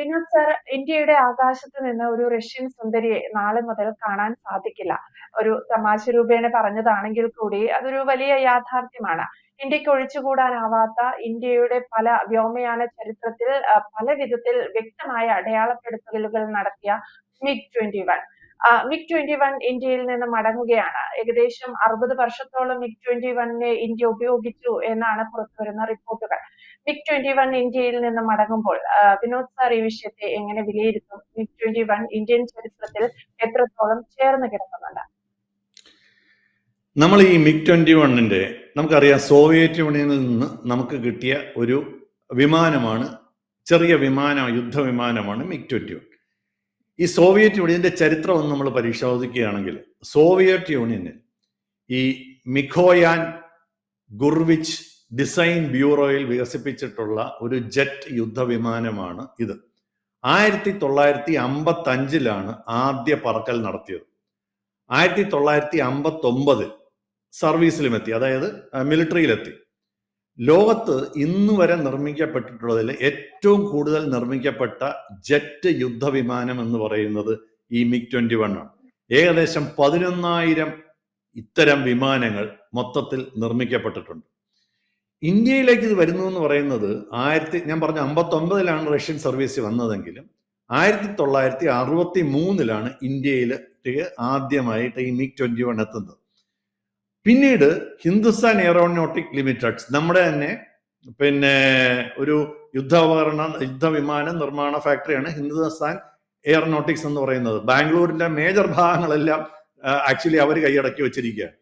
Vinod sir ഇന്ത്യയുടെ ആകാശത്ത് നിന്ന് ഒരു റഷ്യൻ സുന്ദരിയെ നാളെ മുതൽ കാണാൻ സാധിക്കില്ല. ഒരു തമാശ രൂപേണ പറഞ്ഞതാണെങ്കിൽ കൂടി അതൊരു വലിയ യാഥാർത്ഥ്യമാണ്. ഇന്ത്യയ്ക്ക് ഒഴിച്ചുകൂടാനാവാത്ത ഇന്ത്യയുടെ പല വ്യോമയാന ചരിത്രത്തിൽ പല വിധത്തിൽ വ്യക്തമായ അടയാളപ്പെടുത്തലുകൾ നടത്തിയ മിഗ് 21 വൺ മിഗ് 21 ഇന്ത്യയിൽ നിന്ന് മടങ്ങുകയാണ്. ഏകദേശം 60 വർഷത്തോളം മിഗ് 21നെ ഇന്ത്യ ഉപയോഗിച്ചു എന്നാണ് പുറത്തുവരുന്ന റിപ്പോർട്ടുകൾ. മിഗ് 21 ഇന്ത്യയിൽ നിന്ന് മടങ്ങുമ്പോൾ വിനോദ് സാർ ഈ വിഷയത്തെ എങ്ങനെ വിലയിരുത്തും? മിഗ് 21 ഇന്ത്യൻ ചരിത്രത്തിൽ എത്രത്തോളം ചേർന്ന് കിടക്കുന്നുണ്ട്? നമ്മൾ ഈ മിക് മിഗ് 21ന്റെ നമുക്കറിയാം സോവിയറ്റ് യൂണിയനിൽ നിന്ന് നമുക്ക് കിട്ടിയ ഒരു വിമാനമാണ് ചെറിയ വിമാനം യുദ്ധവിമാനമാണ് മിഗ് 21. ഈ സോവിയറ്റ് യൂണിയന്റെ ചരിത്രം ഒന്ന് നമ്മൾ പരിശോധിക്കുകയാണെങ്കിൽ സോവിയറ്റ് യൂണിയനിൽ ഈ മിഖോയാൻ ഗുർവിച്ച് ഡിസൈൻ ബ്യൂറോയിൽ വികസിപ്പിച്ചിട്ടുള്ള ഒരു ജെറ്റ് യുദ്ധവിമാനമാണ് ഇത്. ആയിരത്തി തൊള്ളായിരത്തി അമ്പത്തി അഞ്ചിലാണ് ആദ്യ പറക്കൽ നടത്തിയത്. ആയിരത്തി തൊള്ളായിരത്തി അമ്പത്തി ഒമ്പതിൽ സർവീസിലും എത്തി അതായത് മിലിറ്ററിയിലെത്തി. ലോകത്ത് ഇന്ന് വരെ നിർമ്മിക്കപ്പെട്ടിട്ടുള്ളതിൽ ഏറ്റവും കൂടുതൽ നിർമ്മിക്കപ്പെട്ട ജെറ്റ് യുദ്ധവിമാനം എന്ന് പറയുന്നത് ഈ മിഗ് ട്വന്റി വൺ ആണ്. ഏകദേശം പതിനൊന്നായിരം ഇത്തരം വിമാനങ്ങൾ മൊത്തത്തിൽ നിർമ്മിക്കപ്പെട്ടിട്ടുണ്ട്. ഇന്ത്യയിലേക്ക് ഇത് വരുന്നു എന്ന് പറയുന്നത് ആയിരത്തി ഞാൻ പറഞ്ഞ അമ്പത്തി ഒമ്പതിലാണ് റഷ്യൻ സർവീസ് വന്നതെങ്കിലും ആയിരത്തി തൊള്ളായിരത്തി അറുപത്തി മൂന്നിലാണ് ഇന്ത്യയിലേക്ക് ആദ്യമായിട്ട് ഈ മിഗ് ട്വന്റി വൺ എത്തുന്നത്. പിന്നീട് ഹിന്ദുസ്ഥാൻ എയറോനോട്ടിക് ലിമിറ്റഡ്സ് നമ്മുടെ തന്നെ പിന്നെ ഒരു യുദ്ധോപകരണ യുദ്ധവിമാന നിർമ്മാണ ഫാക്ടറിയാണ് ഹിന്ദുസ്ഥാൻ എയറോനോട്ടിക്സ് എന്ന് പറയുന്നത്. ബാംഗ്ലൂരിന്റെ മേജർ ഭാഗങ്ങളെല്ലാം ആക്ച്വലി അവർ കൈയടക്കി വെച്ചിരിക്കുകയാണ്.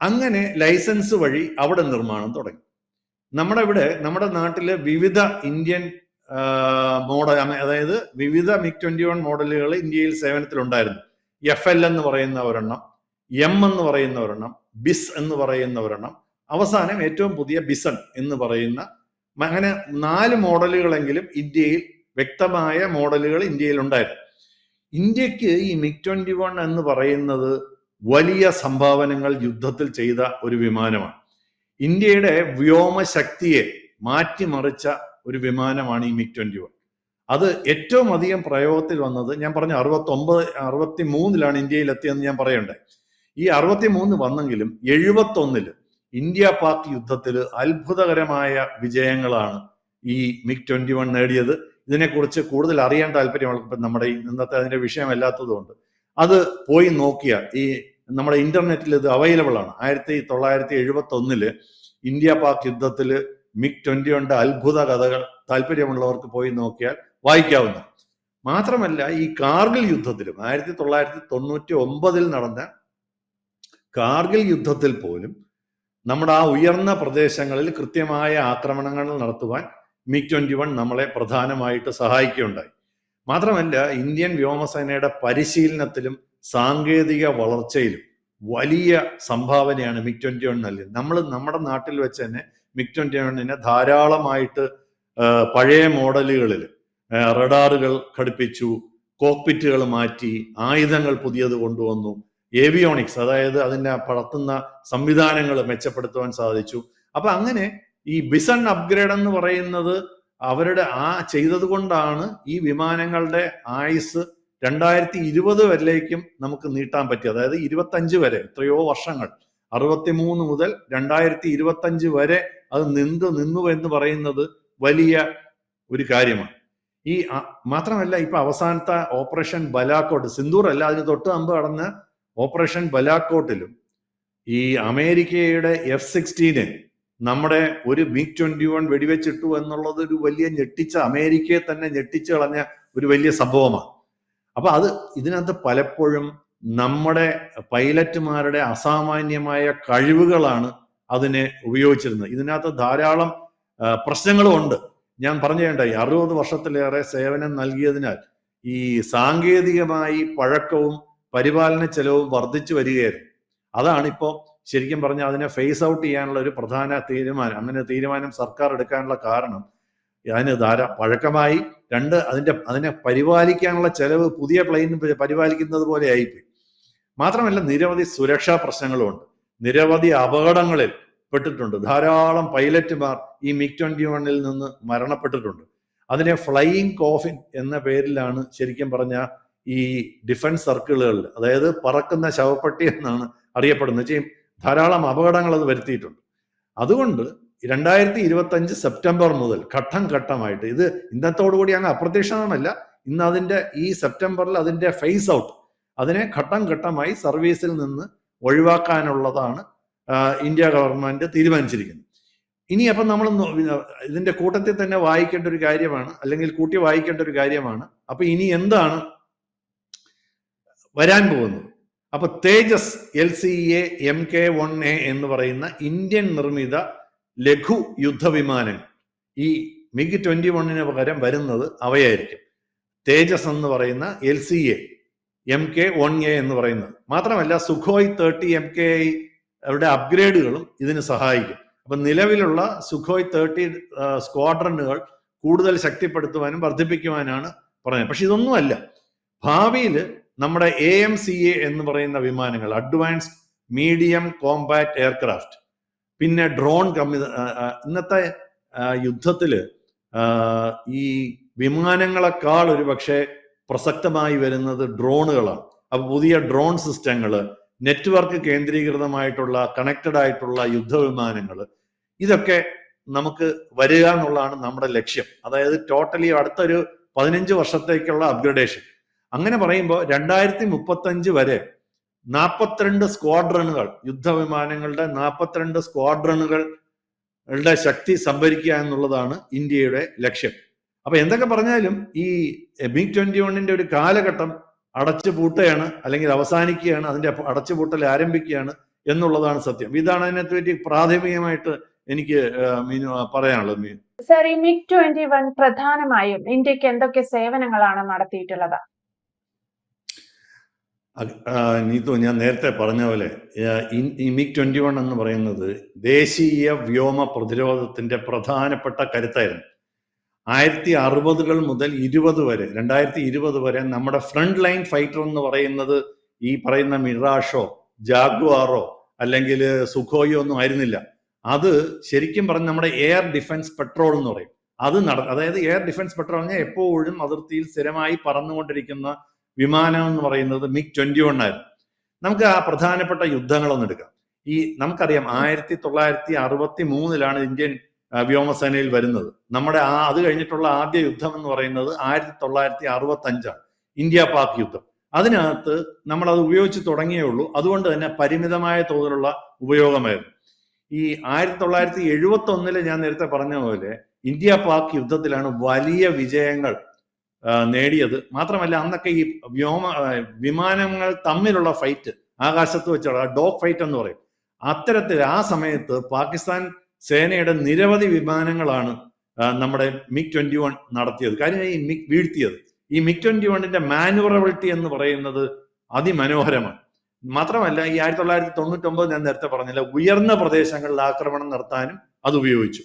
അങ്ങനെ ലൈസൻസ് വഴി അവിടെ നിർമ്മാണം തുടങ്ങി. നമ്മുടെ ഇവിടെ നമ്മുടെ നാട്ടിൽ വിവിധ ഇന്ത്യൻ മോഡൽ അതായത് വിവിധ മിക് ട്വന്റി വൺ മോഡലുകൾ ഇന്ത്യയിൽ സേവനത്തിലുണ്ടായിരുന്നു. എഫ് എൽ എന്ന് പറയുന്ന ഒരെണ്ണം എം എന്ന് പറയുന്ന ഒരെണ്ണം ബിസ് എന്ന് പറയുന്ന ഒരെണ്ണം അവസാനം ഏറ്റവും പുതിയ ബിസൺ എന്ന് പറയുന്ന അങ്ങനെ നാല് മോഡലുകളെങ്കിലും ഇന്ത്യയിൽ വ്യക്തമായ മോഡലുകൾ ഇന്ത്യയിൽ ഉണ്ടായിരുന്നു ഇന്ത്യയ്ക്ക് ഈ മിക് ട്വന്റി വൺ എന്ന് പറയുന്നത് വലിയ സംഭാവനകൾ യുദ്ധത്തിൽ ചെയ്ത ഒരു വിമാനമാണ്. ഇന്ത്യയുടെ വ്യോമശക്തിയെ മാറ്റിമറിച്ച ഒരു വിമാനമാണ് ഈ മിഗ് ട്വന്റി വൺ. അത് ഏറ്റവും അധികം പ്രയോഗത്തിൽ വന്നത് ഞാൻ പറഞ്ഞു അറുപത്തി ഒമ്പത് അറുപത്തി മൂന്നിലാണ് ഇന്ത്യയിൽ എത്തിയെന്ന് ഞാൻ പറയണ്ടേ. ഈ അറുപത്തി മൂന്ന് വന്നെങ്കിലും എഴുപത്തി ഒന്നിൽ ഇന്ത്യ പാക് യുദ്ധത്തിൽ അത്ഭുതകരമായ വിജയങ്ങളാണ് ഈ മിഗ് ട്വന്റി വൺ നേടിയത്. ഇതിനെക്കുറിച്ച് കൂടുതൽ അറിയാൻ താല്പര്യമുള്ളപ്പോൾ നമ്മുടെ ഇന്നത്തെ അതിന്റെ വിഷയമല്ലാത്തതുകൊണ്ട് അത് പോയി നോക്കിയ. ഈ നമ്മുടെ ഇന്റർനെറ്റിൽ ഇത് അവൈലബിൾ ആണ്. ആയിരത്തി തൊള്ളായിരത്തി എഴുപത്തി ഒന്നിൽ ഇന്ത്യ പാക് യുദ്ധത്തിൽ മിഗ് ട്വന്റി വണ്ടെ അത്ഭുത കഥകൾ താല്പര്യമുള്ളവർക്ക് പോയി നോക്കിയാൽ വായിക്കാവുന്ന. മാത്രമല്ല ഈ കാർഗിൽ യുദ്ധത്തിലും ആയിരത്തി തൊള്ളായിരത്തി തൊണ്ണൂറ്റി ഒമ്പതിൽ നടന്ന കാർഗിൽ യുദ്ധത്തിൽ പോലും നമ്മുടെ ആ ഉയർന്ന പ്രദേശങ്ങളിൽ കൃത്യമായ ആക്രമണങ്ങൾ നടത്തുവാൻ മിഗ് ട്വന്റി വൺ നമ്മളെ പ്രധാനമായിട്ട് സഹായിക്കുകയുണ്ടായി. മാത്രമല്ല ഇന്ത്യൻ വ്യോമസേനയുടെ പരിശീലനത്തിലും സാങ്കേതിക വളർച്ചയിലും വലിയ സംഭാവനയാണ് മിക് ട്വന്റി വൺ നൽകിയത് നമ്മൾ നമ്മുടെ നാട്ടിൽ വെച്ച് തന്നെ മിഗ് ട്വന്റി വണ്ണിനെ ധാരാളമായിട്ട് പഴയ മോഡലുകളിൽ റഡാറുകൾ ഘടിപ്പിച്ചു കോക്പിറ്റുകൾ മാറ്റി ആയുധങ്ങൾ പുതിയത് കൊണ്ടുവന്നു ഏവിയോണിക്സ് അതായത് അതിനെ പടത്തുന്ന സംവിധാനങ്ങൾ മെച്ചപ്പെടുത്തുവാൻ സാധിച്ചു. അപ്പൊ അങ്ങനെ ഈ ബിസൺ അപ്ഗ്രേഡ് എന്ന് പറയുന്നത് അവരുടെ ആ ചെയ്തത് കൊണ്ടാണ് ഈ വിമാനങ്ങളുടെ ആയുസ് രണ്ടായിരത്തി ഇരുപത് വരിലേക്കും നമുക്ക് നീട്ടാൻ പറ്റി അതായത് ഇരുപത്തഞ്ച് വരെ എത്രയോ വർഷങ്ങൾ. അറുപത്തിമൂന്ന് മുതൽ രണ്ടായിരത്തി ഇരുപത്തഞ്ച് വരെ അത് നിന്ന് നിന്നു എന്ന് പറയുന്നത് വലിയ ഒരു കാര്യമാണ്. ഈ മാത്രമല്ല ഇപ്പൊ അവസാനത്തെ ഓപ്പറേഷൻ ബലാക്കോട്ട് സിന്ദൂർ അല്ല അതിന് തൊട്ട് മുമ്പ് കടന്ന ഓപ്പറേഷൻ ബലാക്കോട്ടിലും ഈ അമേരിക്കയുടെ എഫ് സിക്സ്റ്റീന് നമ്മുടെ ഒരു മിഗ് ട്വന്റി വൺ വെടിവെച്ചിട്ടു എന്നുള്ളത് ഒരു വലിയ ഞെട്ടിച്ച അമേരിക്കയെ തന്നെ ഞെട്ടിച്ചു കളഞ്ഞ ഒരു വലിയ സംഭവമാണ്. അപ്പൊ അത് ഇതിനകത്ത് പലപ്പോഴും നമ്മുടെ പൈലറ്റുമാരുടെ അസാമാന്യമായ കഴിവുകളാണ് അതിനെ ഉപയോഗിച്ചിരുന്നത്. ഇതിനകത്ത് ധാരാളം പ്രശ്നങ്ങളും ഉണ്ട്. ഞാൻ പറഞ്ഞുണ്ടായി അറുപത് വർഷത്തിലേറെ സേവനം നൽകിയതിനാൽ ഈ സാങ്കേതികമായി പഴക്കവും പരിപാലന ചെലവും വർദ്ധിച്ചു വരികയായിരുന്നു. അതാണ് ഇപ്പോൾ ശരിക്കും പറഞ്ഞാൽ അതിനെ ഫേസ് ഔട്ട് ചെയ്യാനുള്ള ഒരു പ്രധാന തീരുമാനം അങ്ങനെ തീരുമാനം സർക്കാർ എടുക്കാനുള്ള കാരണം അതിന് ധാരാ പഴക്കമായി രണ്ട് അതിന്റെ അതിനെ പരിപാലിക്കാനുള്ള ചെലവ് പുതിയ പ്ലെയിൻ പരിപാലിക്കുന്നത് പോലെ ആയിപ്പോയി. മാത്രമല്ല നിരവധി സുരക്ഷാ പ്രശ്നങ്ങളുമുണ്ട്. നിരവധി അപകടങ്ങളിൽ പെട്ടിട്ടുണ്ട്. ധാരാളം പൈലറ്റുമാർ ഈ മിഗ് ട്വന്റി വണ്ണിൽ നിന്ന് മരണപ്പെട്ടിട്ടുണ്ട്. അതിനെ ഫ്ലൈയിങ് കോഫിൻ എന്ന പേരിലാണ് ശരിക്കും പറഞ്ഞ ഈ ഡിഫൻസ് സർക്കിളുകളിൽ അതായത് പറക്കുന്ന ശവപ്പെട്ടി എന്നാണ് അറിയപ്പെടുന്നത്. ധാരാളം അപകടങ്ങൾ അത് വരുത്തിയിട്ടുണ്ട്. അതുകൊണ്ട് രണ്ടായിരത്തി ഇരുപത്തി അഞ്ച് സെപ്റ്റംബർ മുതൽ ഘട്ടം ഘട്ടമായിട്ട് ഇത് ഇന്നത്തോടുകൂടി അങ്ങ് അപ്രത്യക്ഷമാണല്ല ഇന്ന് അതിന്റെ ഈ സെപ്റ്റംബറിൽ അതിന്റെ ഫേസ് ഔട്ട് അതിനെ ഘട്ടം ഘട്ടമായി സർവീസിൽ നിന്ന് ഒഴിവാക്കാനുള്ളതാണ് ഇന്ത്യ ഗവൺമെന്റ് തീരുമാനിച്ചിരിക്കുന്നത്. ഇനി അപ്പം നമ്മൾ ഇതിന്റെ കൂട്ടത്തിൽ തന്നെ വായിക്കേണ്ട ഒരു കാര്യമാണ് അല്ലെങ്കിൽ കൂട്ടി വായിക്കേണ്ട ഒരു കാര്യമാണ്. അപ്പൊ ഇനി എന്താണ് വരാൻ പോകുന്നത്? അപ്പൊ Tejas L C A M K one A എന്ന് പറയുന്ന ഇന്ത്യൻ നിർമ്മിത ലഘു യുദ്ധവിമാനങ്ങൾ. ഈ മിഗ് ട്വന്റി വണ്ണിന് പകരം വരുന്നത് അവയായിരിക്കും. തേജസ് എന്ന് പറയുന്ന L C A M K one A എന്ന് പറയുന്നത്. മാത്രമല്ല Sukhoi thirty M K I അവരുടെ അപ്ഗ്രേഡുകളും ഇതിന് സഹായിക്കും. അപ്പൊ നിലവിലുള്ള സുഖോയ് തേർട്ടി സ്ക്വാഡ്രനുകൾ കൂടുതൽ ശക്തിപ്പെടുത്തുവാനും വർദ്ധിപ്പിക്കുവാനാണ് പറഞ്ഞത്. പക്ഷെ ഇതൊന്നുമല്ല. ഭാവിയിൽ നമ്മുടെ എ എം സി എ എന്ന് പറയുന്ന വിമാനങ്ങൾ അഡ്വാൻസ് മീഡിയം കോമ്പാക്ട് എയർക്രാഫ്റ്റ് പിന്നെ ഡ്രോൺ കമ്മി ഇന്നത്തെ യുദ്ധത്തിൽ ഈ വിമാനങ്ങളെക്കാൾ ഒരു പക്ഷേ പ്രസക്തമായി വരുന്നത് ഡ്രോണുകളാണ്. അപ്പൊ പുതിയ ഡ്രോൺ സിസ്റ്റങ്ങൾ നെറ്റ്വർക്ക് കേന്ദ്രീകൃതമായിട്ടുള്ള കണക്റ്റഡ് ആയിട്ടുള്ള യുദ്ധവിമാനങ്ങൾ ഇതൊക്കെ നമുക്ക് വരിക എന്നുള്ളതാണ് നമ്മുടെ ലക്ഷ്യം. അതായത് ടോട്ടലി അടുത്തൊരു പതിനഞ്ച് വർഷത്തേക്കുള്ള അപ്ഗ്രഡേഷൻ അങ്ങനെ പറയുമ്പോൾ രണ്ടായിരത്തി മുപ്പത്തഞ്ച് വരെ നാൽപ്പത്തിരണ്ട് സ്ക്വാഡ്രണുകൾ യുദ്ധവിമാനങ്ങളുടെ നാൽപ്പത്തിരണ്ട് സ്ക്വാഡ്രണുകളുടെ ശക്തി സംഭരിക്കുക എന്നുള്ളതാണ് ഇന്ത്യയുടെ ലക്ഷ്യം. അപ്പൊ എന്തൊക്കെ പറഞ്ഞാലും ഈ മിഗ് ട്വന്റി വണ്ണിന്റെ ഒരു കാലഘട്ടം അടച്ചു പൂട്ടുകയാണ് അല്ലെങ്കിൽ അവസാനിക്കുകയാണ് അതിന്റെ അടച്ചുപൂട്ടൽ ആരംഭിക്കുകയാണ് എന്നുള്ളതാണ് സത്യം. ഇതാണ് അതിനകത്ത് പറ്റി പ്രാഥമികമായിട്ട് എനിക്ക് മീനു പറയാനുള്ളത് മീനു. സർ ഈ മിഗ് ട്വന്റി വൺ പ്രധാനമായും ഇന്ത്യയ്ക്ക് എന്തൊക്കെ സേവനങ്ങളാണ് നടത്തിയിട്ടുള്ളത്? നീതു ഞാൻ നേരത്തെ പറഞ്ഞ പോലെ ഈ മിഗ് ട്വന്റി വൺ എന്ന് പറയുന്നത് ദേശീയ വ്യോമ പ്രതിരോധത്തിന്റെ പ്രധാനപ്പെട്ട കരുത്തായിരുന്നു. ആയിരത്തി അറുപതുകൾ മുതൽ ഇരുപത് വരെ രണ്ടായിരത്തി ഇരുപത് വരെ നമ്മുടെ ഫ്രണ്ട് ലൈൻ ഫൈറ്റർ എന്ന് പറയുന്നത് ഈ പറയുന്ന മിറാഷോ ജാഗ്വാറോ അല്ലെങ്കിൽ സുഖോയോ ഒന്നും ആയിരുന്നില്ല. അത് ശരിക്കും പറഞ്ഞ നമ്മുടെ എയർ ഡിഫൻസ് പെട്രോൾ എന്ന് പറയും. അത് നട അതായത് എയർ ഡിഫൻസ് പെട്രോൾ എപ്പോഴും അതിർത്തിയിൽ സ്ഥിരമായി പറന്നുകൊണ്ടിരിക്കുന്ന വിമാനം എന്ന് പറയുന്നത് മിഗ് ട്വന്റി വൺ ആയിരുന്നു. നമുക്ക് ആ പ്രധാനപ്പെട്ട യുദ്ധങ്ങളൊന്നും എടുക്കാം. ഈ നമുക്കറിയാം ആയിരത്തി തൊള്ളായിരത്തി അറുപത്തി മൂന്നിലാണ് ഇന്ത്യൻ വ്യോമസേനയിൽ വരുന്നത്. നമ്മുടെ ആ അത് കഴിഞ്ഞിട്ടുള്ള ആദ്യ യുദ്ധം എന്ന് പറയുന്നത് ആയിരത്തി തൊള്ളായിരത്തി അറുപത്തി അഞ്ചാണ് ഇന്ത്യ പാക് യുദ്ധം. അതിനകത്ത് നമ്മൾ അത് ഉപയോഗിച്ച് തുടങ്ങിയേ ഉള്ളൂ. അതുകൊണ്ട് തന്നെ പരിമിതമായ തോതിലുള്ള ഉപയോഗമായിരുന്നു. ഈ ആയിരത്തി തൊള്ളായിരത്തി എഴുപത്തി ഒന്നിൽ ഞാൻ നേരത്തെ പറഞ്ഞ പോലെ ഇന്ത്യ പാക് യുദ്ധത്തിലാണ് വലിയ വിജയങ്ങൾ നേടിയത്. മാത്രമല്ല അന്നൊക്കെ ഈ വ്യോമ വിമാനങ്ങൾ തമ്മിലുള്ള ഫൈറ്റ് ആകാശത്ത് വെച്ചുള്ള ഡോഗ് ഫൈറ്റ് എന്ന് പറയും. അത്തരത്തിൽ ആ സമയത്ത് പാകിസ്ഥാൻ സേനയുടെ നിരവധി വിമാനങ്ങളാണ് നമ്മുടെ മിക് ട്വന്റി വൺ നടത്തിയത്. കാര്യം ഈ മിക് വീഴ്ത്തിയത്. ഈ മിക് ട്വന്റി വണ്ണിന്റെ മാനുവറബിലിറ്റി എന്ന് പറയുന്നത് അതിമനോഹരമാണ്. മാത്രമല്ല ഈ ആയിരത്തി തൊള്ളായിരത്തി തൊണ്ണൂറ്റി ഒമ്പത് ഞാൻ നേരത്തെ പറഞ്ഞില്ല ഉയർന്ന പ്രദേശങ്ങളിൽ ആക്രമണം നടത്താനും അത് ഉപയോഗിച്ചു.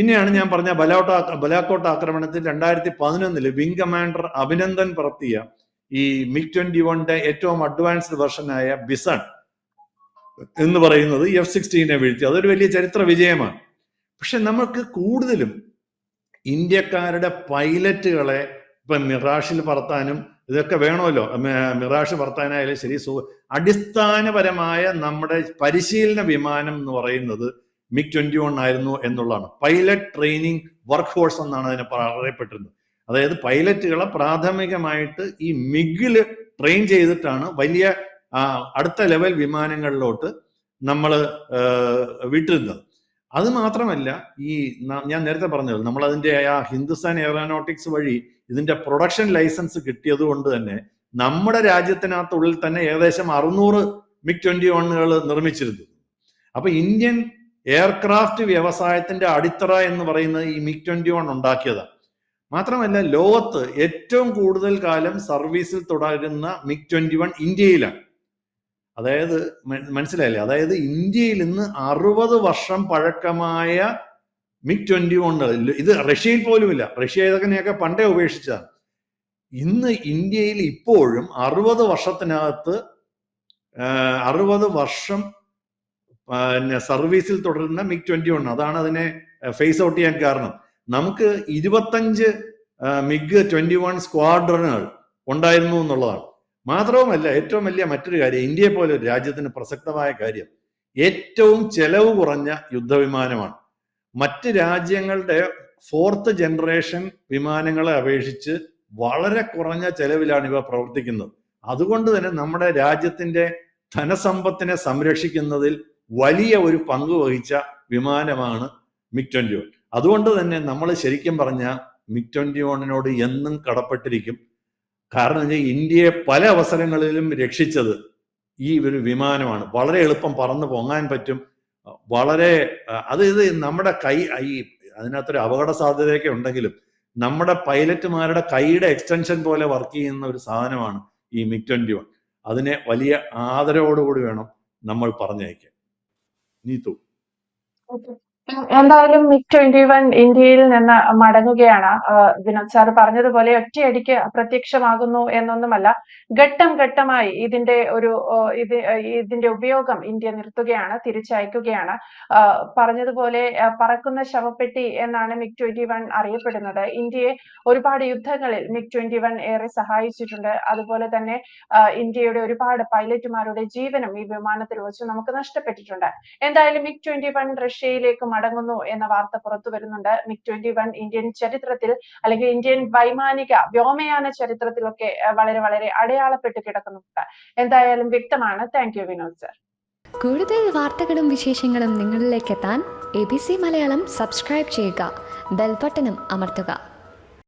പിന്നെയാണ് ഞാൻ പറഞ്ഞ ബലോട്ട ബലാക്കോട്ട് ആക്രമണത്തിൽ രണ്ടായിരത്തി പതിനൊന്നിൽ വിംഗ് കമാൻഡർ അഭിനന്ദൻ പറത്തിയ ഈ മിഗ് ട്വന്റി വണ്ടെ ഏറ്റവും അഡ്വാൻസ്ഡ് വെർഷനായ ബിസൺ എന്ന് പറയുന്നത് എഫ് സിക്സ്റ്റീനെ വീഴ്ത്തി. അതൊരു വലിയ ചരിത്ര വിജയമാണ്. പക്ഷെ നമുക്ക് കൂടുതലും ഇന്ത്യക്കാരുടെ പൈലറ്റുകളെ ഇപ്പൊ മിറാഷിൽ പറത്താനും ഇതൊക്കെ വേണമല്ലോ. മിറാഷ് പറത്താനായാലും ശരി അടിസ്ഥാനപരമായ നമ്മുടെ പരിശീലന വിമാനം എന്ന് പറയുന്നത് മിഗ് ട്വന്റി വൺ ആയിരുന്നു എന്നുള്ളതാണ്. പൈലറ്റ് ട്രെയിനിങ് വർക്ക് ഫോഴ്സ് എന്നാണ് അതിനെ പറയപ്പെട്ടിരുന്നത് അതായത് പൈലറ്റുകളെ പ്രാഥമികമായിട്ട് ഈ മിഗിൽ ട്രെയിൻ ചെയ്തിട്ടാണ് വലിയ അടുത്ത ലെവൽ വിമാനങ്ങളിലോട്ട് നമ്മൾ വിട്ടിരുന്നത്. അത് മാത്രമല്ല ഈ ഞാൻ നേരത്തെ പറഞ്ഞത് നമ്മൾ അതിന്റെ ആ ഹിന്ദുസ്ഥാൻ എയറോനോട്ടിക്സ് വഴി ഇതിന്റെ പ്രൊഡക്ഷൻ ലൈസൻസ് കിട്ടിയത് കൊണ്ട് തന്നെ നമ്മുടെ രാജ്യത്തിനകത്തുള്ളിൽ തന്നെ ഏകദേശം അറുന്നൂറ് മിഗ് ട്വന്റി വണ്ണുകൾ നിർമ്മിച്ചിരുന്നു. അപ്പൊ ഇന്ത്യൻ എയർക്രാഫ്റ്റ് വ്യവസായത്തിന്റെ അടിത്തറ എന്ന് പറയുന്നത് ഈ മിക് ട്വന്റി വൺ ഉണ്ടാക്കിയതാണ് മാത്രമല്ല ലോകത്ത് ഏറ്റവും കൂടുതൽ കാലം സർവീസിൽ തുടരുന്ന മിക് ട്വന്റി വൺ ഇന്ത്യയിലാണ്. അതായത് മനസ്സിലായില്ലേ? അതായത് ഇന്ത്യയിൽ ഇന്ന് അറുപത് വർഷം പഴക്കമായ മിക് ട്വന്റി വൺ ഇത് റഷ്യയിൽ പോലുമില്ല. റഷ്യ ഇതൊക്കെ പണ്ടേ ഉപേക്ഷിച്ചതാണ്. ഇന്ന് ഇന്ത്യയിൽ ഇപ്പോഴും അറുപത് വർഷത്തിനകത്ത് അറുപത് വർഷം പിന്നെ സർവീസിൽ തുടരുന്ന മിഗ് ട്വന്റി വൺ. അതാണ് അതിനെ ഫേസ് ഔട്ട് ചെയ്യാൻ കാരണം. നമുക്ക് ഇരുപത്തഞ്ച് മിഗ് ട്വന്റി വൺ സ്ക്വാഡ്രണുകൾ ഉണ്ടായിരുന്നു എന്നുള്ളതാണ്. മാത്രവുമല്ല ഏറ്റവും വലിയ മറ്റൊരു കാര്യം ഇന്ത്യയെ പോലെ ഒരു രാജ്യത്തിന് പ്രസക്തമായ കാര്യം ഏറ്റവും ചെലവ് കുറഞ്ഞ യുദ്ധവിമാനമാണ്. മറ്റ് രാജ്യങ്ങളുടെ ഫോർത്ത് ജനറേഷൻ വിമാനങ്ങളെ അപേക്ഷിച്ച് വളരെ കുറഞ്ഞ ചെലവിലാണ് ഇവ പ്രവർത്തിക്കുന്നത്. അതുകൊണ്ട് തന്നെ നമ്മുടെ രാജ്യത്തിന്റെ ധനസമ്പത്തിനെ സംരക്ഷിക്കുന്നതിൽ വലിയ ഒരു പങ്ക് വഹിച്ച വിമാനമാണ് മിഗ് ട്വന്റി വൺ അതുകൊണ്ട് തന്നെ നമ്മൾ ശരിക്കും പറഞ്ഞ മിഗ് ട്വന്റി വണ്ണിനോട് എന്നും കടപ്പെട്ടിരിക്കും. കാരണം വെച്ചാൽ ഇന്ത്യയെ പല അവസരങ്ങളിലും രക്ഷിച്ചത് ഈ ഒരു വിമാനമാണ്. വളരെ എളുപ്പം പറന്ന് പൊങ്ങാൻ പറ്റും. വളരെ അത് ഇത് നമ്മുടെ കൈ ഈ അതിനകത്തൊരു അപകട സാധ്യതയൊക്കെ ഉണ്ടെങ്കിലും നമ്മുടെ പൈലറ്റുമാരുടെ കൈയുടെ എക്സ്റ്റൻഷൻ പോലെ വർക്ക് ചെയ്യുന്ന ഒരു സാധനമാണ് ഈ മിഗ് ട്വന്റി വൺ അതിനെ വലിയ ആദരവോടുകൂടി വേണം നമ്മൾ പറഞ്ഞയക്കാൻ. നീതു എന്തായാലും മിഗ് ട്വന്റി വൺ ഇന്ത്യയിൽ നിന്ന് മടങ്ങുകയാണ്. വിനോദ് സാർ പറഞ്ഞതുപോലെ ഒറ്റയടിക്ക് പ്രത്യക്ഷമാകുന്നു എന്നൊന്നുമല്ല. ഘട്ടം ഘട്ടമായി ഇതിന്റെ ഒരു ഇത് ഇതിന്റെ ഉപയോഗം ഇന്ത്യ നിർത്തുകയാണ് തിരിച്ചയക്കുകയാണ്. പറഞ്ഞതുപോലെ പറക്കുന്ന ശവപ്പെട്ടി എന്നാണ് മിഗ് ട്വന്റി വൺ അറിയപ്പെടുന്നത്. ഇന്ത്യയെ ഒരുപാട് യുദ്ധങ്ങളിൽ മിഗ് ട്വന്റി വൺ ഏറെ സഹായിച്ചിട്ടുണ്ട്. അതുപോലെ തന്നെ ഇന്ത്യയുടെ ഒരുപാട് പൈലറ്റുമാരുടെ ജീവനും ഈ വിമാനത്തിൽ വെച്ച് നമുക്ക് നഷ്ടപ്പെട്ടിട്ടുണ്ട്. എന്തായാലും മിഗ് ട്വന്റി വൺ റഷ്യയിലേക്ക് മടങ്ങുന്നു എന്ന വാർത്ത പുറത്തു വരുന്നുണ്ട്. മിഗ് ട്വന്റി വൺ ഇന്ത്യൻ ചരിത്രത്തിൽ അല്ലെങ്കിൽ ഇന്ത്യൻ വൈമാനിക വ്യോമയാന ചരിത്രത്തിലൊക്കെ വളരെ വളരെ അടയാളപ്പെട്ട് കിടക്കുന്നുണ്ട്. എന്തായാലും വ്യക്തമാണ്. താങ്ക് യു വിനോദ് സർ കൂടുതൽ വാർത്തകളും വിശേഷങ്ങളും നിങ്ങളിലേക്ക് എത്താൻ A B C Malayalam subscribe ചെയ്യുക. ബെൽബട്ടനും അമർത്തുക.